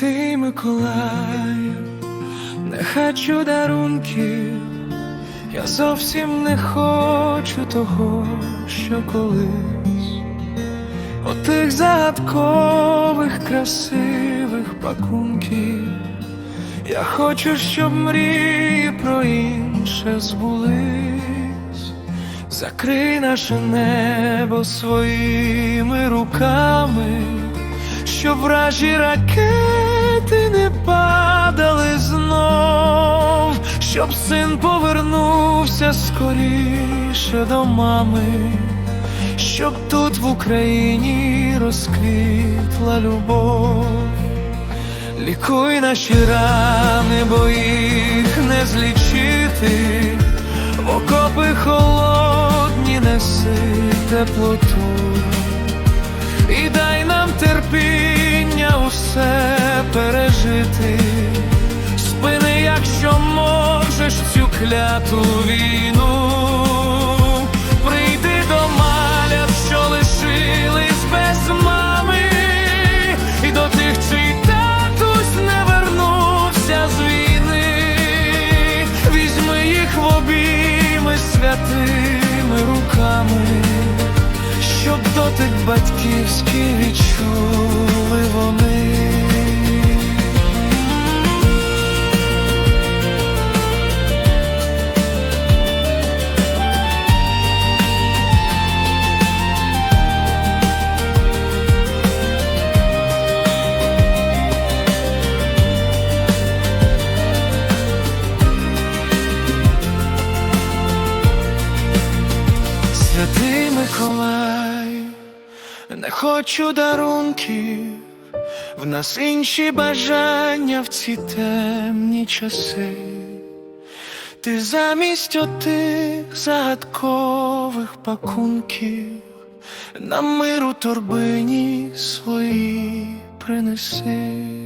Святий Миколаю, не хочу дарунків, я зовсім не хочу того, що колись отих загадкових, красивих пакунків. Я хочу, щоб мрії про інше збулись. Закрий наше небо своїми руками, щоб вражі ракети не падали знов, щоб син повернувся скоріше до мами, щоб тут в Україні розквітла любов. Лікуй наші рани, бо їх не злічити, в окопи холодні неси теплоту, і дай нам терпіння можеш кляту війну, прийди до малят, що лишились без мами, і до тих, чий не вернувся з війни, візьми їх в святими руками, щоб дотик батьківський відчули вони. Святий Миколай, не хочу дарунків, в нас інші бажання в ці темні часи. Ти замість отих загадкових пакунків нам миру торбині свої принеси.